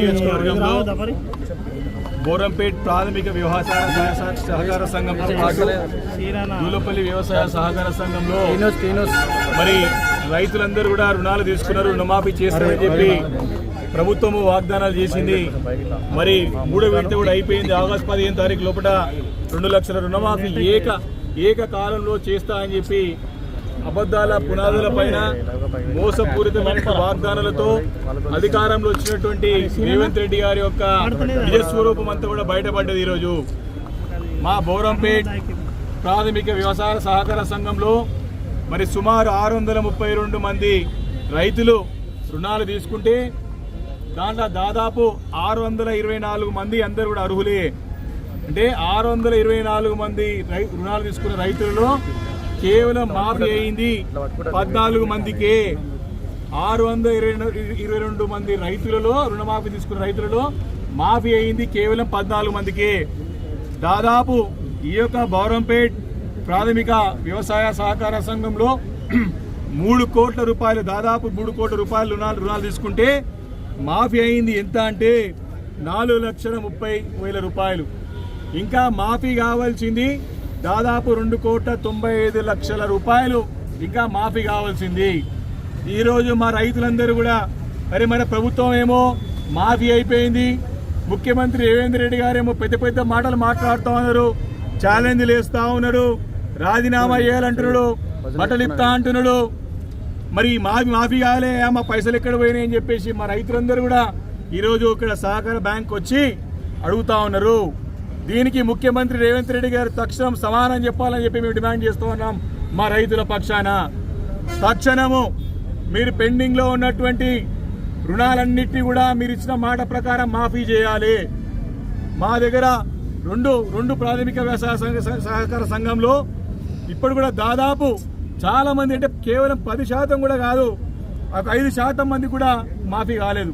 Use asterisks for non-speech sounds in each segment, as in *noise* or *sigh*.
నియోజకవర్గంలో బోరంపేట్ ప్రాథమిక వ్యవసాయ సహ- సహకార సంఘంతో పాటు దూలపల్లి వ్యవసాయ సహకార సంఘంలో మరి రైతులందరూ కూడా రుణాలు తీసుకున్నారు రుణమాఫీ చేస్తారని చెప్పి ప్రభుత్వము వాగ్దానాలు చేసింది. మరి మూడో విడత కూడా అయిపోయింది. ఆగస్టు పదిహేను తారీఖు లోపల రెండు లక్షల రుణమాఫీ ఏక ఏకకాలంలో చేస్తా అని చెప్పి అబద్ధాల పునాదుల పైన మోసపూరితమైన వాగ్దానాలతో అధికారంలో వచ్చినటువంటి రేవంత్ రెడ్డి గారి యొక్క నిజస్వరూపం అంతా కూడా బయటపడ్డది ఈరోజు. మా బోరంపేట్ ప్రాథమిక వ్యవసాయ సహకార సంఘంలో మరి సుమారు ఆరు వందల ముప్పై రెండు మంది రైతులు రుణాలు తీసుకుంటే దాంట్లో దాదాపు ఆరు వందల ఇరవై నాలుగు మంది అందరు కూడా అర్హులే. అంటే ఆరు వందల ఇరవై నాలుగు మంది రై- రుణాలు తీసుకున్న రైతులలో కేవలం మాఫీ అయింది పద్నాలుగు మందికే. ఆరు వందల ఇరవై ఇరవై రెండు మంది రైతులలో రుణమాఫీ తీసుకున్న రైతులలో మాఫీ అయింది కేవలం పద్నాలుగు మందికే. దాదాపు ఈ యొక్క బౌరంపేట్ ప్రాథమిక వ్యవసాయ సహకార సంఘంలో *clears throat* మూడు కోట్ల రూపాయలు దాదాపు మూడు కోట్ల రూపాయలు రుణాలు రుణాలు తీసుకుంటే మాఫీ అయింది ఎంత అంటే నాలుగు లక్షల ముప్పై వేల రూపాయలు. ఇంకా మాఫీ కావాల్సింది దాదాపు రెండు కోట్ల తొంభై ఐదు లక్షల రూపాయలు ఇంకా మాఫీ కావాల్సింది. ఈరోజు మా రైతులందరూ కూడా మరి మన ప్రభుత్వం ఏమో మాఫీ అయిపోయింది. ముఖ్యమంత్రి రేవేంద్ర రెడ్డి గారేమో పెద్ద పెద్ద మాటలు మాట్లాడుతూ ఉన్నారు. ఛాలెంజ్లు వేస్తూ ఉన్నారు రాజీనామా చేయాలంటున్నాడు. బట్టలు ఇస్తా అంటున్నాడు. మరి మాఫీ మాఫీ కాలే. మా పైసలు ఎక్కడ పోయినాయి? అని చెప్పేసి మా రైతులందరూ కూడా ఈరోజు ఇక్కడ సహకార బ్యాంక్ వచ్చి అడుగుతా ఉన్నారు. దీనికి ముఖ్యమంత్రి రేవంత్ రెడ్డి గారు తక్షణం సమానం చెప్పాలని చెప్పి మేము డిమాండ్ చేస్తూ ఉన్నాం మా రైతుల పక్షాన. తక్షణము మీరు పెండింగ్లో ఉన్నటువంటి రుణాలన్నింటినీ కూడా మీరు ఇచ్చిన మాట ప్రకారం మాఫీ చేయాలి. మా దగ్గర రెండు రెండు ప్రాథమిక వ్యవసాయ సంఘ సహకార సంఘంలో ఇప్పుడు కూడా దాదాపు చాలామంది అంటే కేవలం పది శాతం కూడా కాదు ఒక ఐదు శాతం మంది కూడా మాఫీ కాలేదు.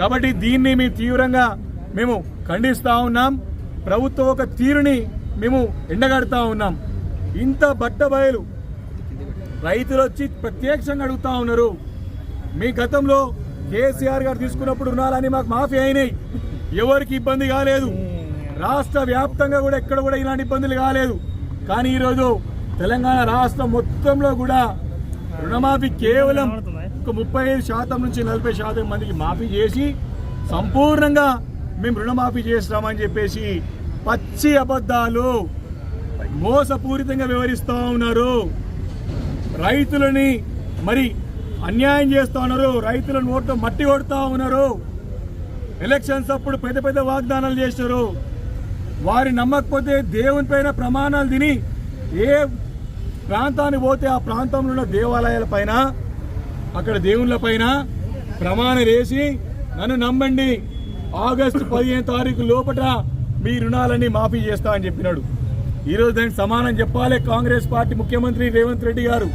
కాబట్టి దీన్ని మేము తీవ్రంగా మేము ఖండిస్తూ ఉన్నాం. ప్రభుత్వం ఒక తీరుని మేము ఎండగడతా ఉన్నాం. ఇంత బట్టబయలు రైతులు వచ్చి ప్రత్యక్షంగా అడుగుతా ఉన్నారు. మీ గతంలో కేసీఆర్ గారు తీసుకున్నప్పుడు రుణాలని మాకు మాఫీ అయినాయి. ఎవరికి ఇబ్బంది కాలేదు. రాష్ట్ర వ్యాప్తంగా కూడా ఎక్కడ కూడా ఇలాంటి ఇబ్బందులు కాలేదు. కానీ ఈరోజు తెలంగాణ రాష్ట్రం మొత్తంలో కూడా రుణమాఫీ కేవలం ఒక ముప్పై ఐదు శాతం నుంచి నలభై శాతం మందికి మాఫీ చేసి సంపూర్ణంగా మేము రుణమాఫీ చేస్తామని చెప్పేసి పచ్చి అబద్ధాలు మోసపూరితంగా వివరిస్తూ ఉన్నారు. రైతులని మరి అన్యాయం చేస్తూ ఉన్నారు. రైతుల నోట్లో మట్టి కొడుతూ ఉన్నారు. ఎలక్షన్స్ అప్పుడు పెద్ద పెద్ద వాగ్దానాలు చేశారు. వారి నమ్మకపోతే దేవుని పైన ప్రమాణాలు తిని ఏ ప్రాంతానికి పోతే ఆ ప్రాంతంలో ఉన్న దేవాలయాల పైన అక్కడ దేవుళ్ళ పైన ప్రమాణం వేసి నన్ను నమ్మండి. ఆగస్టు పదిహేను తారీఖు లోపట మీ రుణాలన్నీ మాఫీ చేస్తా అని చెప్పినాడు. ఈరోజు దానికి సమానం చెప్పాలి కాంగ్రెస్ పార్టీ ముఖ్యమంత్రి రేవంత్ రెడ్డి గారు.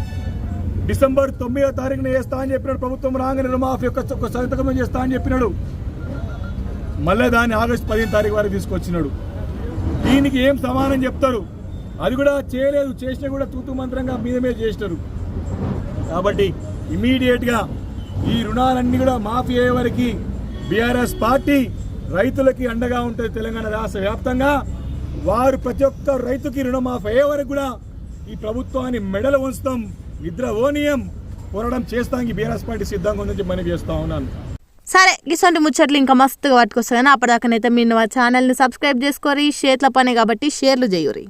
డిసెంబర్ తొమ్మిదో తారీఖున చేస్తా అని చెప్పినాడు. ప్రభుత్వం రాగానే రుణమాఫీ యొక్క సంతకం చేస్తా అని చెప్పినాడు. మళ్ళీ దాన్ని ఆగస్టు పదిహేను తారీఖు వరకు తీసుకొచ్చినాడు. దీనికి ఏం సమానం చెప్తారు? అది కూడా చేయలేదు చేసినా కూడా తూతు మంత్రంగా మీద మీద చేసినారు. కాబట్టి ఇమీడియట్గా ఈ రుణాలన్నీ కూడా మాఫీ అయ్యే వరకు బీఆర్ఎస్ పార్టీ రైతులకి అండగా ఉంటుంది తెలంగాణ రాష్ట్ర వ్యాప్తంగా వారు ప్రతి ఒక్క రైతుకి రుణమాఫీ అయ్యే వరకు కూడా ఈ ప్రభుత్వాన్ని మెడలు ఉంచుతాం నిద్ర ఓనియం పోరాటం చేస్తానికి బీఆర్ఎస్ పార్టీ సిద్ధంగా ఉందని చెప్పి మనవి చేస్తా ఉన్నాను. సరే ఇసొంటి ముచ్చట్లు ఇంకా మస్తుగా పట్టుకొస్తాయి కానీ అప్పటిదాకానైతే మీరు మా ఛానల్ని సబ్స్క్రైబ్ చేసుకోరి షేర్ల పని కాబట్టి షేర్లు చేయురి.